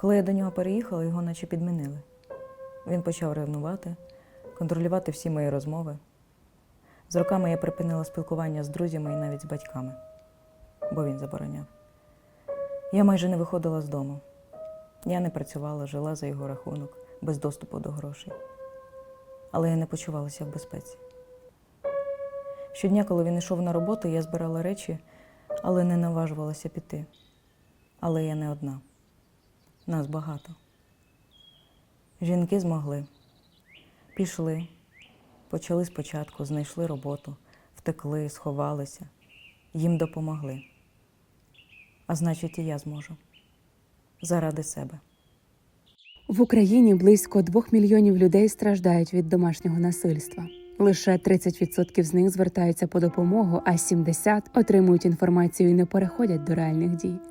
Коли я до нього переїхала, його наче підмінили. Він почав ревнувати, контролювати всі мої розмови. З роками я припинила спілкування з друзями і навіть з батьками, бо він забороняв. Я майже не виходила з дому. Я не працювала, жила за його рахунок, без доступу до грошей. Але я не почувалася в безпеці. Щодня, коли він йшов на роботу, я збирала речі, але не наважувалася піти. Але я не одна. Нас багато. Жінки змогли. Пішли, почали спочатку, знайшли роботу, втекли, сховалися, їм допомогли. А значить, і я зможу. Заради себе. В Україні близько двох мільйонів людей страждають від домашнього насильства. Лише 30% з них звертаються по допомогу, а 70% отримують інформацію і не переходять до реальних дій.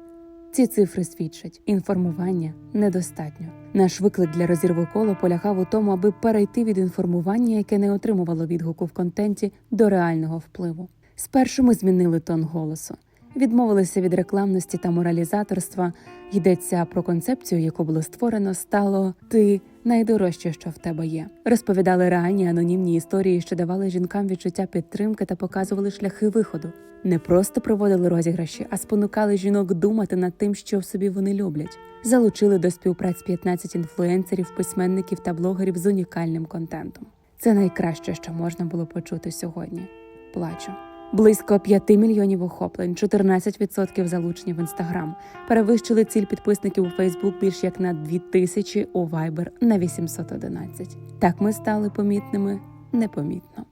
Ці цифри свідчать, інформування недостатньо. Наш виклик для розірву коло полягав у тому, аби перейти від інформування, яке не отримувало відгуку в контенті, до реального впливу. Спершу ми змінили тон голосу, відмовилися від рекламності та моралізаторства. Йдеться про концепцію, яку було створено, стало ти найдорожче, що в тебе є. Розповідали реальні анонімні історії, що давали жінкам відчуття підтримки та показували шляхи виходу. Не просто проводили розіграші, а спонукали жінок думати над тим, що в собі вони люблять. Залучили до співпраць 15 інфлюенсерів, письменників та блогерів з унікальним контентом. Це найкраще, що можна було почути сьогодні. Плачу. Близько 5 мільйонів охоплень, 14% залучені в інстаграм. Перевищили ціль підписників у Фейсбук більш як на 2000, у Viber на 811. Так ми стали помітними непомітно.